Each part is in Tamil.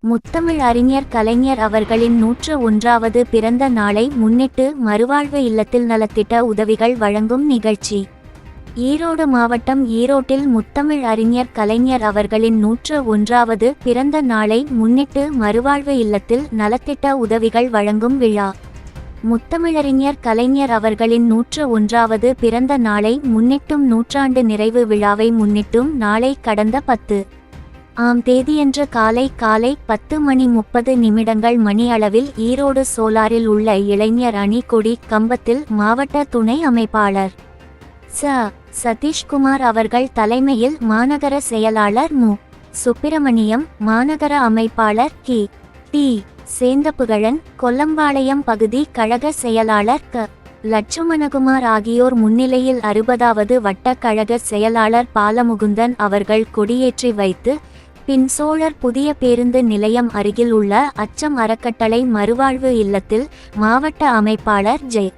முத்தமிழ் அறிஞர் கலைஞர் அவர்களின் நூற்று ஒன்றாவது பிறந்த நாளை முன்னிட்டு மறுவாழ்வு இல்லத்தில் நலத்திட்ட உதவிகள் வழங்கும் நிகழ்ச்சி. ஈரோடு மாவட்டம் ஈரோட்டில் முத்தமிழ் அறிஞர் கலைஞர் அவர்களின் நூற்று ஒன்றாவது பிறந்த நாளை முன்னிட்டு மறுவாழ்வு இல்லத்தில் நலத்திட்ட உதவிகள் வழங்கும் விழா. முத்தமிழறிஞர் கலைஞர் அவர்களின் நூற்று ஒன்றாவது பிறந்த நாளை முன்னிட்டும் நூற்றாண்டு நிறைவு விழாவை முன்னிட்டும் நாளை கடந்த பத்து. ஆம் தேதியன்று காலை காலை பத்து மணி முப்பது நிமிடங்கள் மணி அளவில் ஈரோடு சோலாரில் உள்ள இளைஞர் அணி கொடி கம்பத்தில் மாவட்ட துணை அமைப்பாளர் ச. சதீஷ்குமார் அவர்கள் தலைமையில் மாநகர செயலாளர் மு. சுப்பிரமணியம் மாநகர அமைப்பாளர் கி. டி. சேந்தப்புகழன் கொல்லம்பாளையம் பகுதி கழக செயலாளர் க. லட்சுமணகுமார் ஆகியோர் முன்னிலையில் அறுபதாவது வட்ட கழக செயலாளர் பாலமுகுந்தன் அவர்கள் கொடியேற்றி வைத்து பின் சோழர் புதிய பேருந்து நிலையம் அருகில் உள்ள அச்சம் அறக்கட்டளை மறுவாழ்வு இல்லத்தில் மாவட்ட அமைப்பாளர் ஜெய்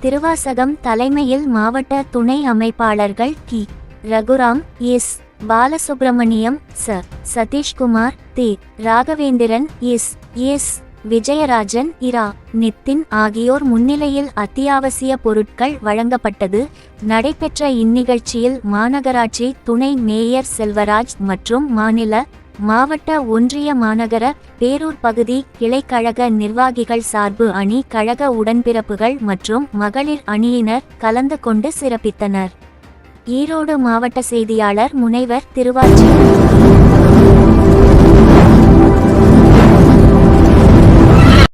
திருவாசகம் தலைமையில் மாவட்ட துணை அமைப்பாளர்கள் கி. ரகுராம் எஸ். பாலசுப்ரமணியம் ச. சதீஷ்குமார் தி. ராகவேந்திரன் எஸ். எஸ். விஜயராஜன் இரா. நித்தின் ஆகியோர் முன்னிலையில் அத்தியாவசிய பொருட்கள் வழங்கப்பட்டது. நடைபெற்ற இந்நிகழ்ச்சியில் மாநகராட்சி துணை மேயர் செல்வராஜ் மற்றும் மாநில மாவட்ட ஒன்றிய மாநகர பேரூர் பகுதி கிளைக்கழக நிர்வாகிகள் சார்பு அணி கழக உடன்பிறப்புகள் மற்றும் மகளிர் அணியினர் கலந்து கொண்டு சிறப்பித்தனர். ஈரோடு மாவட்ட செய்தியாளர் முனைவர் திருவாச்சி.